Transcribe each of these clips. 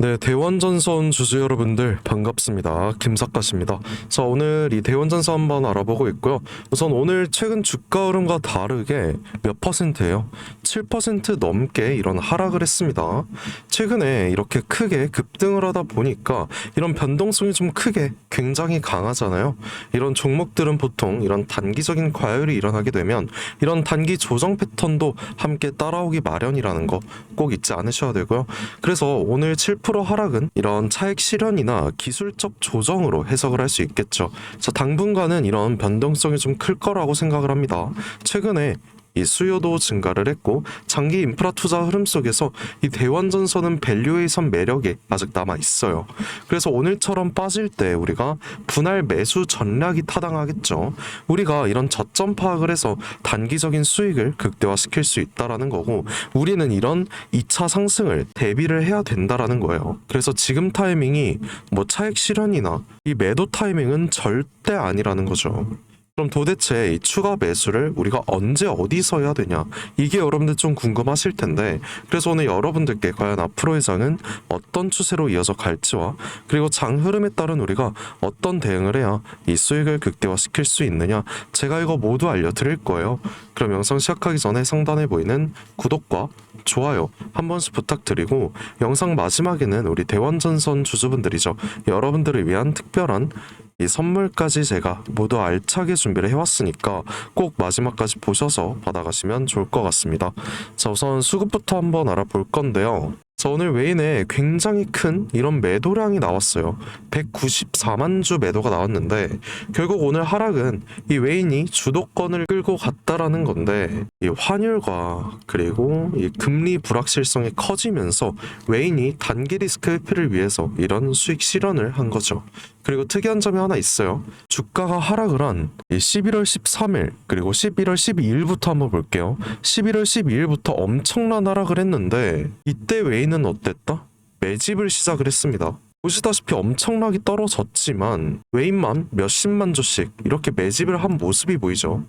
네, 대원전선 주주 여러분들 반갑습니다. 김사까십니다. 자, 오늘 이 대원전선 한번 알아보고 있고요. 우선 오늘 최근 주가 흐름과 다르게 몇 퍼센트예요? 7% 넘게 이런 하락을 했습니다. 최근에 이렇게 크게 급등을 하다 보니까 이런 변동성이 좀 크게 굉장히 강하잖아요. 이런 종목들은 보통 이런 단기적인 과열이 일어나게 되면 이런 단기 조정 패턴도 함께 따라오기 마련이라는 거 꼭 잊지 않으셔야 되고요. 그래서 오늘 7% 하락은 이런 차익 실현이나 기술적 조정으로 해석을 할 수 있겠죠. 자, 당분간은 이런 변동성이 좀 클 거라고 생각을 합니다. 최근에 이 수요도 증가를 했고 장기 인프라 투자 흐름 속에서 이 대원전선은 밸류에이션 매력이 아직 남아 있어요. 그래서 오늘처럼 빠질 때 우리가 분할 매수 전략이 타당하겠죠. 우리가 이런 저점 파악을 해서 단기적인 수익을 극대화시킬 수 있다라는 거고 우리는 이런 2차 상승을 대비를 해야 된다라는 거예요. 그래서 지금 타이밍이 뭐 차익 실현이나 이 매도 타이밍은 절대 아니라는 거죠. 그럼 도대체 이 추가 매수를 우리가 언제 어디서 해야 되냐? 이게 여러분들 좀 궁금하실 텐데 그래서 오늘 여러분들께 과연 앞으로의 장은 어떤 추세로 이어져 갈지와 그리고 장 흐름에 따른 우리가 어떤 대응을 해야 이 수익을 극대화시킬 수 있느냐 제가 이거 모두 알려드릴 거예요. 그럼 영상 시작하기 전에 상단에 보이는 구독과 좋아요 한 번씩 부탁드리고 영상 마지막에는 우리 대원전선 주주분들이죠. 여러분들을 위한 특별한 이 선물까지 제가 모두 알차게 준비를 해왔으니까 꼭 마지막까지 보셔서 받아가시면 좋을 것 같습니다. 자, 우선 수급부터 한번 알아볼 건데요. 자, 오늘 웨인에 굉장히 큰 이런 매도량이 나왔어요. 194만 주 매도가 나왔는데 결국 오늘 하락은 이 웨인이 주도권을 끌고 갔다라는 건데 이 환율과 그리고 이 금리 불확실성이 커지면서 웨인이 단기 리스크 회피를 위해서 이런 수익 실현을 한 거죠. 그리고 특이한 점이 하나 있어요. 주가가 하락을 한 11월 13일 그리고 11월 12일부터 한번 볼게요. 11월 12일부터 엄청난 하락을 했는데 이때 웨이는 어땠다? 매집을 시작을 했습니다. 보시다시피 엄청나게 떨어졌지만 웨인만 몇십만 주씩 이렇게 매집을 한 모습이 보이죠.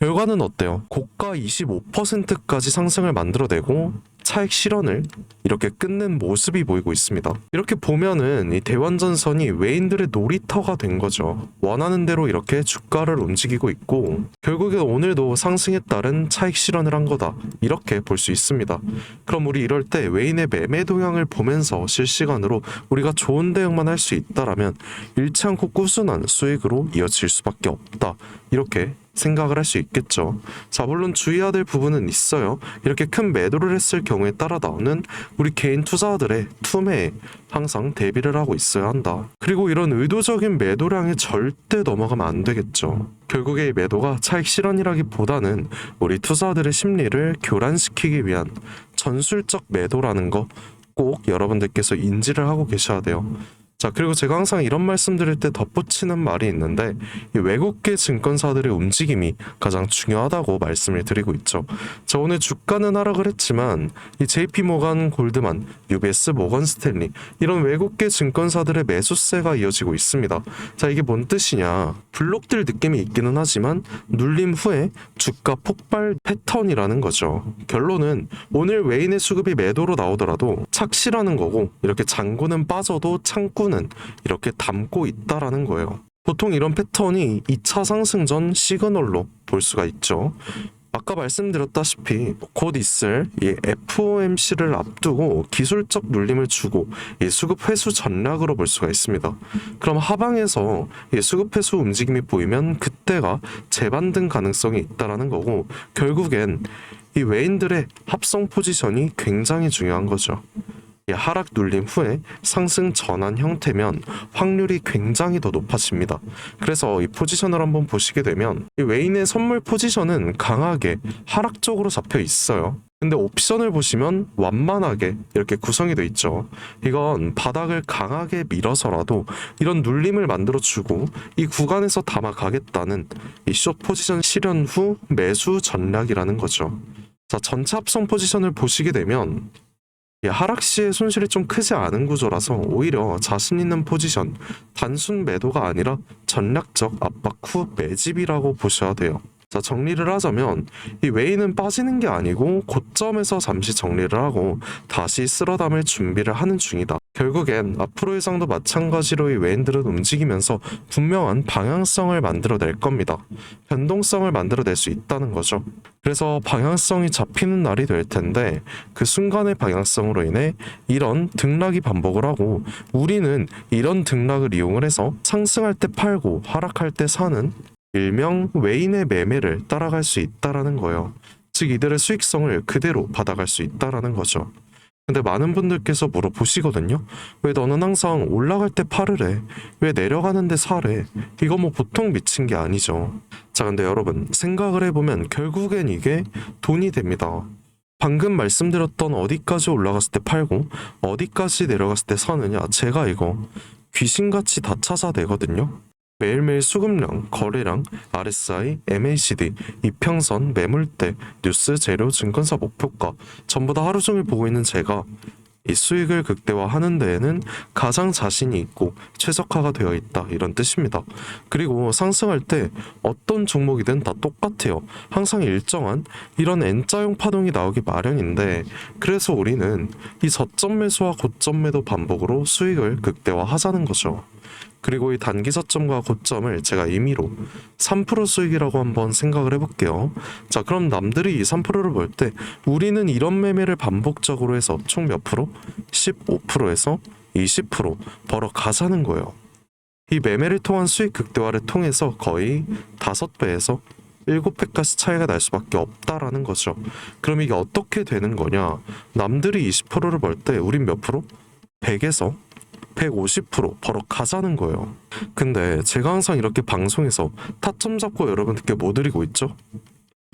결과는 어때요? 고가 25%까지 상승을 만들어내고 차익 실현을 이렇게 끝낸 모습이 보이고 있습니다. 이렇게 보면은 이 대원전선이 외인들의 놀이터가 된 거죠. 원하는 대로 이렇게 주가를 움직이고 있고 결국에 오늘도 상승에 따른 차익 실현을 한 거다. 이렇게 볼 수 있습니다. 그럼 우리 이럴 때 외인의 매매 동향을 보면서 실시간으로 우리가 좋은 대응만 할 수 있다라면 잃지 않고 꾸준한 수익으로 이어질 수밖에 없다. 이렇게 생각을 할 수 있겠죠. 자, 물론 주의해야 될 부분은 있어요. 이렇게 큰 매도를 했을 경우에 따라 나오는 우리 개인 투자자들의 투매에 항상 대비를 하고 있어야 한다. 그리고 이런 의도적인 매도량에 절대 넘어가면 안 되겠죠. 결국에 이 매도가 차익 실현이라기보다는 우리 투자자들의 심리를 교란시키기 위한 전술적 매도라는 거 꼭 여러분들께서 인지를 하고 계셔야 돼요. 자, 그리고 제가 항상 이런 말씀 드릴 때 덧붙이는 말이 있는데, 이 외국계 증권사들의 움직임이 가장 중요하다고 말씀을 드리고 있죠. 자, 오늘 주가는 하락을 했지만, 이 JP 모간 골드만, UBS 모건 스탠리, 이런 외국계 증권사들의 매수세가 이어지고 있습니다. 자, 이게 뭔 뜻이냐. 블록들 느낌이 있기는 하지만, 눌림 후에 주가 폭발 패턴이라는 거죠. 결론은 오늘 외인의 수급이 매도로 나오더라도 착시라는 거고, 이렇게 잔고는 빠져도 창구 는 이렇게 담고 있다라는 거예요. 보통 이런 패턴이 2차 상승 전 시그널로 볼 수가 있죠. 아까 말씀드렸다시피 곧 있을 이 FOMC를 앞두고 기술적 눌림을 주고 이 수급 회수 전략으로 볼 수가 있습니다. 그럼 하방에서 이 수급 회수 움직임이 보이면 그때가 재반등 가능성이 있다라는 거고 결국엔 이 외인들의 합성 포지션이 굉장히 중요한 거죠. 이 하락 눌림 후에 상승 전환 형태면 확률이 굉장히 더 높아집니다. 그래서 이 포지션을 한번 보시게 되면 이 웨인의 선물 포지션은 강하게 하락 쪽으로 잡혀 있어요. 근데 옵션을 보시면 완만하게 이렇게 구성이 돼 있죠. 이건 바닥을 강하게 밀어서라도 이런 눌림을 만들어 주고 이 구간에서 담아 가겠다는 이숏 포지션 실현 후 매수 전략이라는 거죠. 자, 전체 합성 포지션을 보시게 되면 이 하락 시의 손실이 좀 크지 않은 구조라서 오히려 자신 있는 포지션, 단순 매도가 아니라 전략적 압박 후 매집이라고 보셔야 돼요. 자, 정리를 하자면 이 웨이는 빠지는 게 아니고 고점에서 잠시 정리를 하고 다시 쓸어 담을 준비를 하는 중이다. 결국엔 앞으로의 장도 마찬가지로 이 웨인들은 움직이면서 분명한 방향성을 만들어낼 겁니다. 변동성을 만들어낼 수 있다는 거죠. 그래서 방향성이 잡히는 날이 될 텐데 그 순간의 방향성으로 인해 이런 등락이 반복을 하고 우리는 이런 등락을 이용을 해서 상승할 때 팔고 하락할 때 사는 일명 웨인의 매매를 따라갈 수 있다라는 거예요. 즉 이들의 수익성을 그대로 받아갈 수 있다라는 거죠. 근데 많은 분들께서 물어보시거든요. 왜 너는 항상 올라갈 때 팔을 해? 왜 내려가는데 사래? 이거 뭐 보통 미친 게 아니죠. 자, 근데 여러분 생각을 해보면 결국엔 이게 돈이 됩니다. 방금 말씀드렸던 어디까지 올라갔을 때 팔고 어디까지 내려갔을 때 사느냐 제가 이거 귀신같이 다 찾아내거든요. 매일매일 수급량, 거래량, RSI, MACD, 이평선, 매물대, 뉴스, 재료, 증권사 목표가 전부 다 하루 종일 보고 있는 제가 이 수익을 극대화하는 데에는 가장 자신이 있고 최적화가 되어 있다 이런 뜻입니다. 그리고 상승할 때 어떤 종목이든 다 똑같아요. 항상 일정한 이런 N자형 파동이 나오기 마련인데 그래서 우리는 이 저점 매수와 고점 매도 반복으로 수익을 극대화하자는 거죠. 그리고 이 단기 저점과 고점을 제가 임의로 3% 수익이라고 한번 생각을 해볼게요. 자, 그럼 남들이 이 3%를 볼 때 우리는 이런 매매를 반복적으로 해서 총 몇 프로? 15%에서 20% 벌어 가자는 거예요. 이 매매를 통한 수익 극대화를 통해서 거의 5배에서 7배까지 차이가 날 수밖에 없다라는 거죠. 그럼 이게 어떻게 되는 거냐? 남들이 20%를 벌 때 우린 몇 프로? 100에서 150% 벌어 가자는 거예요. 근데 제가 항상 이렇게 방송에서 타점 잡고 여러분들께 뭐 드리고 있죠?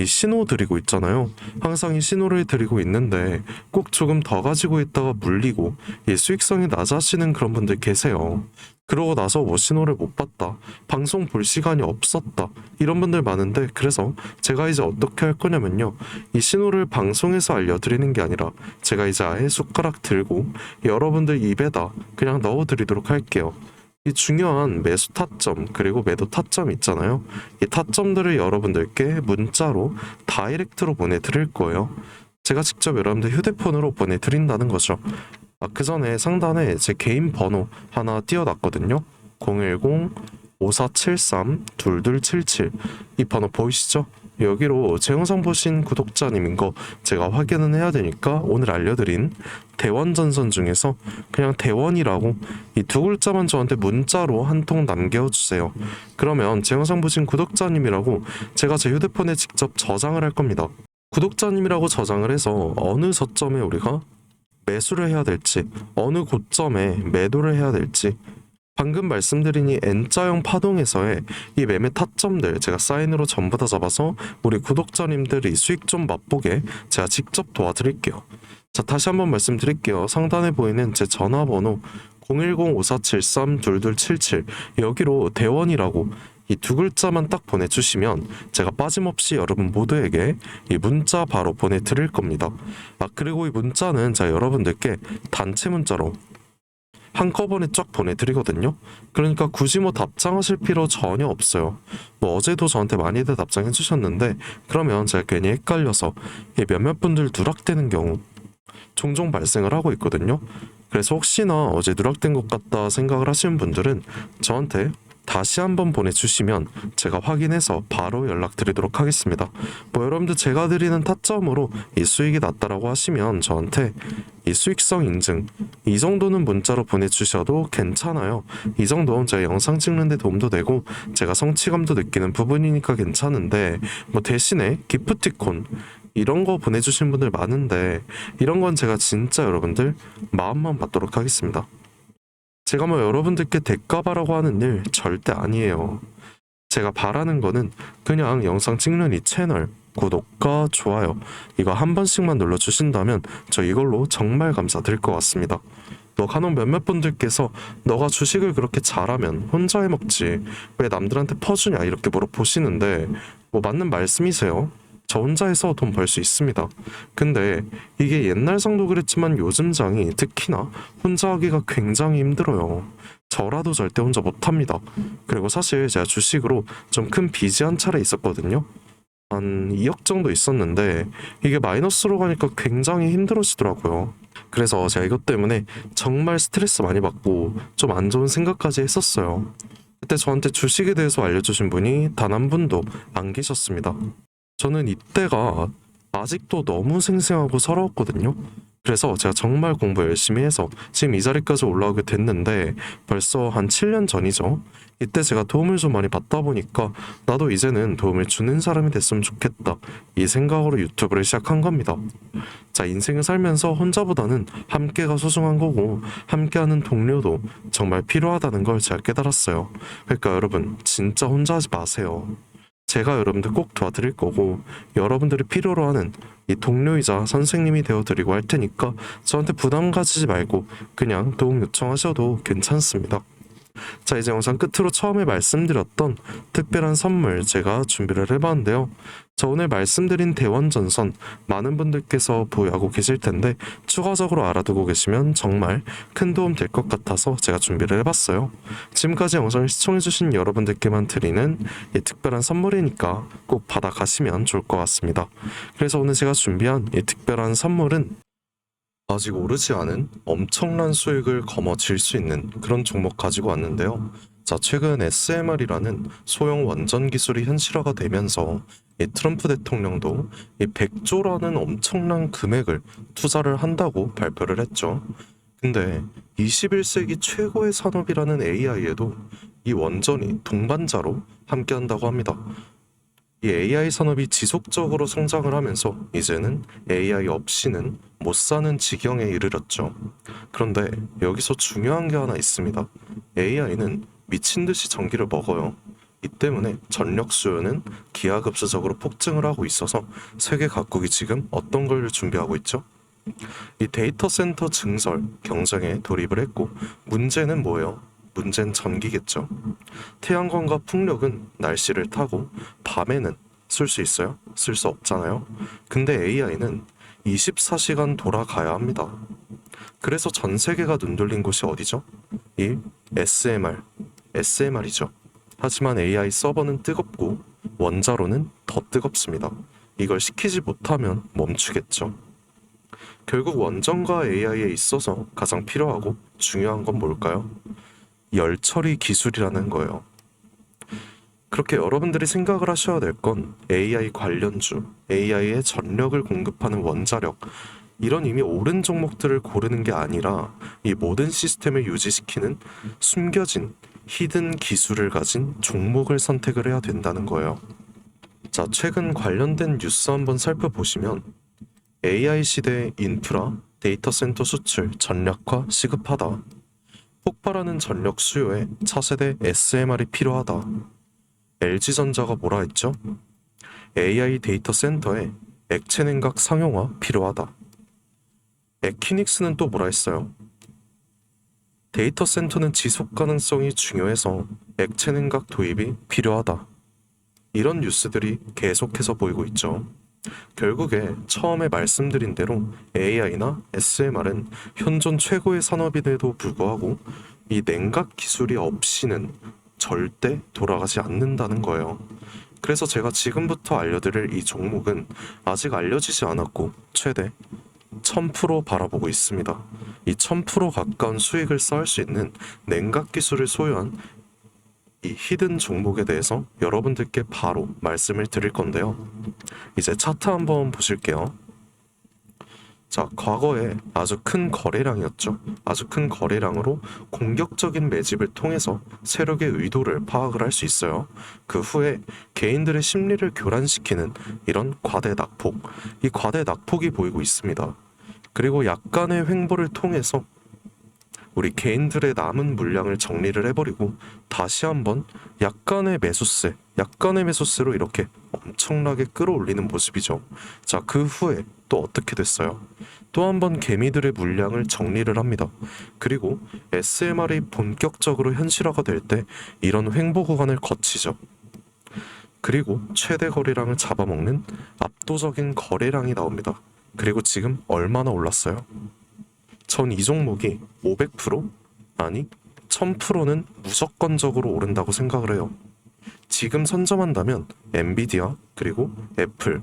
이 신호 드리고 있잖아요. 항상 이 신호를 드리고 있는데 꼭 조금 더 가지고 있다가 물리고 이 수익성이 낮아지는 그런 분들 계세요. 그러고 나서 뭐 신호를 못 봤다. 방송 볼 시간이 없었다. 이런 분들 많은데 그래서 제가 이제 어떻게 할 거냐면요. 이 신호를 방송에서 알려드리는 게 아니라 제가 이제 아예 숟가락 들고 여러분들 입에다 그냥 넣어드리도록 할게요. 이 중요한 매수 타점 그리고 매도 타점 있잖아요. 이 타점들을 여러분들께 문자로 다이렉트로 보내드릴 거예요. 제가 직접 여러분들 휴대폰으로 보내드린다는 거죠. 아, 그 전에 상단에 제 개인 번호 하나 띄워놨거든요. 010-5473-2277. 이 번호 보이시죠? 여기로 제 영상 보신 구독자님인 거 제가 확인은 해야 되니까 오늘 알려드린 대원 전선 중에서 그냥 대원이라고 이 두 글자만 저한테 문자로 한 통 남겨주세요. 그러면 제 영상 보신 구독자님이라고 제가 제 휴대폰에 직접 저장을 할 겁니다. 구독자님이라고 저장을 해서 어느 저점에 우리가 매수를 해야 될지 어느 고점에 매도를 해야 될지 방금 말씀드린 이 N자형 파동에서의 이 매매 타점들 제가 사인으로 전부 다 잡아서 우리 구독자님들이 수익 좀 맛보게 제가 직접 도와드릴게요. 자 다시 한번 말씀드릴게요. 상단에 보이는 제 전화번호 010-5473-2277 여기로 대원이라고 이 두 글자만 딱 보내주시면 제가 빠짐없이 여러분 모두에게 이 문자 바로 보내드릴 겁니다. 아 그리고 이 문자는 제가 여러분들께 단체 문자로 한꺼번에 쫙 보내드리거든요. 그러니까 굳이 뭐 답장하실 필요 전혀 없어요. 뭐 어제도 저한테 많이들 답장해 주셨는데 그러면 제가 괜히 헷갈려서 이 몇몇 분들 누락되는 경우 종종 발생을 하고 있거든요. 그래서 혹시나 어제 누락된 것 같다 생각을 하시는 분들은 저한테 다시 한번 보내주시면 제가 확인해서 바로 연락드리도록 하겠습니다. 뭐 여러분들 제가 드리는 타점으로 이 수익이 낮다라고 하시면 저한테 이 수익성 인증 이 정도는 문자로 보내주셔도 괜찮아요. 이 정도는 제가 영상 찍는데 도움도 되고 제가 성취감도 느끼는 부분이니까 괜찮은데 뭐 대신에 기프티콘 이런 거 보내주신 분들 많은데 이런 건 제가 진짜 여러분들 마음만 받도록 하겠습니다. 제가 뭐 여러분들께 대가 바라고 하는 일 절대 아니에요. 제가 바라는 거는 그냥 영상 찍는 이 채널 구독과 좋아요 이거 한 번씩만 눌러주신다면 저 이걸로 정말 감사드릴 것 같습니다. 뭐 간혹 몇몇 분들께서 너가 주식을 그렇게 잘하면 혼자 해먹지 왜 남들한테 퍼주냐 이렇게 물어보시는데 뭐 맞는 말씀이세요. 저 혼자 해서 돈 벌 수 있습니다. 근데 이게 옛날 장도 그랬지만 요즘 장이 특히나 혼자 하기가 굉장히 힘들어요. 저라도 절대 혼자 못합니다. 그리고 사실 제가 주식으로 좀 큰 빚이 한 차례 있었거든요. 한 2억 정도 있었는데 이게 마이너스로 가니까 굉장히 힘들어지더라고요. 그래서 제가 이것 때문에 정말 스트레스 많이 받고 좀 안 좋은 생각까지 했었어요. 그때 저한테 주식에 대해서 알려주신 분이 단 한 분도 안 계셨습니다. 저는 이때가 아직도 너무 생생하고 서러웠거든요. 그래서 제가 정말 공부 열심히 해서 지금 이 자리까지 올라오게 됐는데 벌써 한 7년 전이죠. 이때 제가 도움을 좀 많이 받다 보니까 나도 이제는 도움을 주는 사람이 됐으면 좋겠다. 이 생각으로 유튜브를 시작한 겁니다. 자, 인생을 살면서 혼자보다는 함께가 소중한 거고 함께하는 동료도 정말 필요하다는 걸 제가 깨달았어요. 그러니까 여러분 진짜 혼자 하지 마세요. 제가 여러분들 꼭 도와드릴 거고 여러분들이 필요로 하는 이 동료이자 선생님이 되어드리고 할 테니까 저한테 부담 가지지 말고 그냥 도움 요청하셔도 괜찮습니다. 자 이제 영상 끝으로 처음에 말씀드렸던 특별한 선물 제가 준비를 해봤는데요. 자 오늘 말씀드린 대원전선 많은 분들께서 보유하고 계실 텐데 추가적으로 알아두고 계시면 정말 큰 도움 될 것 같아서 제가 준비를 해봤어요. 지금까지 영상을 시청해주신 여러분들께만 드리는 이 특별한 선물이니까 꼭 받아가시면 좋을 것 같습니다. 그래서 오늘 제가 준비한 이 특별한 선물은 아직 오르지 않은 엄청난 수익을 거머쥘 수 있는 그런 종목 가지고 왔는데요. 자, 최근 SMR이라는 소형 원전 기술이 현실화가 되면서 이 트럼프 대통령도 이 100조라는 엄청난 금액을 투자를 한다고 발표를 했죠. 근데 21세기 최고의 산업이라는 AI에도 이 원전이 동반자로 함께 한다고 합니다. 이 AI 산업이 지속적으로 성장을 하면서 이제는 AI 없이는 못 사는 지경에 이르렀죠. 그런데 여기서 중요한 게 하나 있습니다. AI는 미친 듯이 전기를 먹어요. 이 때문에 전력 수요는 기하급수적으로 폭증을 하고 있어서 세계 각국이 지금 어떤 걸 준비하고 있죠? 이 데이터 센터 증설 경쟁에 돌입을 했고 문제는 뭐예요? 문제는 전기겠죠. 태양광과 풍력은 날씨를 타고 밤에는 쓸 수 있어요? 쓸 수 없잖아요. 근데 AI는 24시간 돌아가야 합니다. 그래서 전 세계가 눈돌린 곳이 어디죠? 이 SMR, SMR이죠. 하지만 AI 서버는 뜨겁고 원자로는 더 뜨겁습니다. 이걸 시키지 못하면 멈추겠죠. 결국 원전과 AI에 있어서 가장 필요하고 중요한 건 뭘까요? 열 처리 기술이라는 거예요. 그렇게 여러분들이 생각을 하셔야 될 건 AI 관련주, AI에 전력을 공급하는 원자력, 이런 이미 옳은 종목들을 고르는 게 아니라 이 모든 시스템을 유지시키는 숨겨진 히든 기술을 가진 종목을 선택을 해야 된다는 거예요. 자, 최근 관련된 뉴스 한번 살펴보시면 AI 시대 인프라, 데이터 센터 수출 전략화 시급하다. 폭발하는 전력 수요에 차세대 SMR이 필요하다. LG전자가 뭐라 했죠? AI 데이터 센터에 액체 냉각 상용화 필요하다. 에키닉스는 또 뭐라 했어요? 데이터 센터는 지속 가능성이 중요해서 액체 냉각 도입이 필요하다. 이런 뉴스들이 계속해서 보이고 있죠. 결국에 처음에 말씀드린 대로 AI나 SMR은 현존 최고의 산업임에도 불구하고 이 냉각 기술이 없이는 절대 돌아가지 않는다는 거예요. 그래서 제가 지금부터 알려드릴 이 종목은 아직 알려지지 않았고 최대 1000% 바라보고 있습니다. 이 1000% 가까운 수익을 쌓을 수 있는 냉각 기술을 소유한 이 히든 종목에 대해서 여러분들께 바로 말씀을 드릴 건데요. 이제 차트 한번 보실게요. 자, 과거에 아주 큰 거래량이었죠. 아주 큰 거래량으로 공격적인 매집을 통해서 세력의 의도를 파악을 할 수 있어요. 그 후에 개인들의 심리를 교란시키는 이런 과대 낙폭, 이 과대 낙폭이 보이고 있습니다. 그리고 약간의 횡보를 통해서 우리 개인들의 남은 물량을 정리를 해버리고 다시 한번 약간의 매수세, 약간의 매수세로 이렇게 엄청나게 끌어올리는 모습이죠. 자, 그 후에 또 어떻게 됐어요? 또 한 번 개미들의 물량을 정리를 합니다. 그리고 SMR이 본격적으로 현실화가 될 때 이런 횡보 구간을 거치죠. 그리고 최대 거래량을 잡아먹는 압도적인 거래량이 나옵니다. 그리고 지금 얼마나 올랐어요? 전 이 종목이 500% 아니 1000%는 무조건적으로 오른다고 생각을 해요. 지금 선점한다면 엔비디아 그리고 애플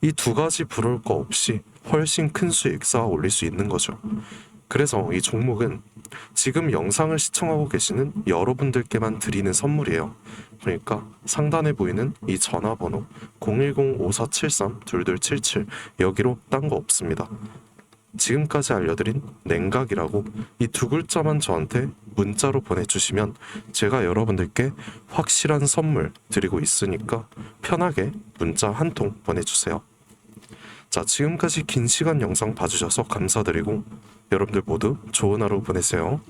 이 두 가지 부러울 거 없이 훨씬 큰 수익 쌓아 올릴 수 있는 거죠. 그래서 이 종목은 지금 영상을 시청하고 계시는 여러분들께만 드리는 선물이에요. 그러니까 상단에 보이는 이 전화번호 010-5473-2277 여기로 딴 거 없습니다. 지금까지 알려드린 냉각이라고 이 두 글자만 저한테 문자로 보내주시면 제가 여러분들께 확실한 선물 드리고 있으니까 편하게 문자 한 통 보내주세요. 자, 지금까지 긴 시간 영상 봐주셔서 감사드리고 여러분들 모두 좋은 하루 보내세요.